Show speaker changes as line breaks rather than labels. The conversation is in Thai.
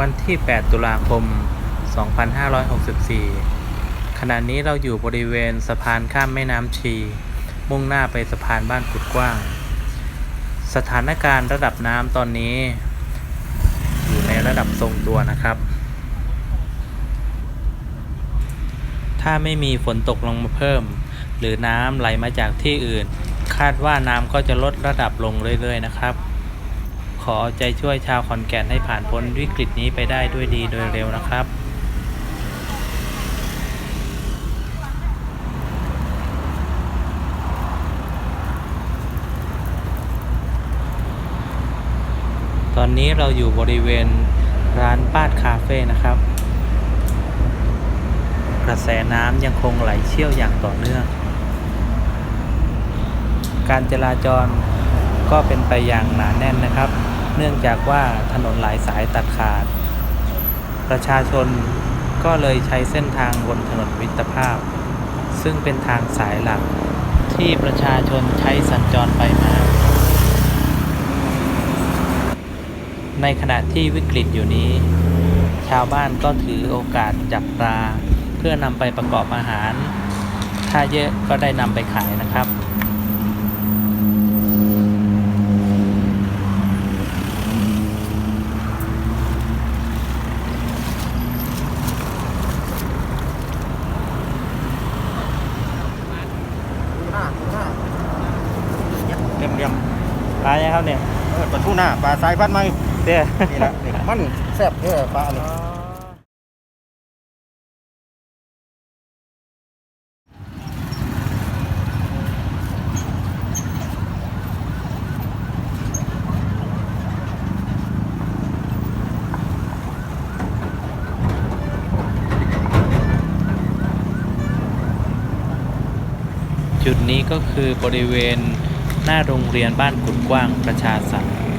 วันที่ 8 ตุลาคม 2564 ขณะนี้เราอยู่บริเวณสะพานข้ามแม่น้ำชี มุ่งหน้าไปสะพานบ้านกุดกว้าง สถานการณ์ระดับน้ำตอนนี้ อยู่ในระดับทรงตัวนะครับ ถ้าไม่มีฝนตกลงมาเพิ่ม หรือน้ำไหลมาจากที่อื่น คาดว่าน้ำก็จะลดระดับลงเรื่อยๆนะครับ ขอใจช่วยชาวขอนแก่นให้ผ่านพ้นวิกฤตนี้ไปได้ด้วยดีโดยเร็วนะครับตอนนี้เราอยู่บริเวณร้านป้าดคาเฟ่นะครับ กระแสน้ำยังคงไหลเชี่ยวอย่างต่อเนื่อง การจราจร ก็เป็นไปอย่างหนาแน่นนะครับ เนื่องจากว่าถนนหลายสายตัดขาด ประชาชนก็เลยใช้เส้นทางบนถนนมิตรภาพ ซึ่งเป็นทางสายหลัก ที่ประชาชนใช้สัญจรไปมา ในขณะที่วิกฤตอยู่นี้ ชาวบ้านก็ถือโอกาสจับปลาเพื่อนำไปประกอบอาหาร ถ้าเยอะก็ได้นำไปขายนะครับ
เรียมเรียม
ปลาเนี่ยครับเนี่ย
เออปลาทูน่าปลาสายพันธุ์ใหม่
เด้อ
นี่แหละนี่มันแซ่บเด้อปลาอันนี้
จุดนี้ก็คือบริเวณห น้าโรงเรียนบ้านขุนกว้างประชาสรรค์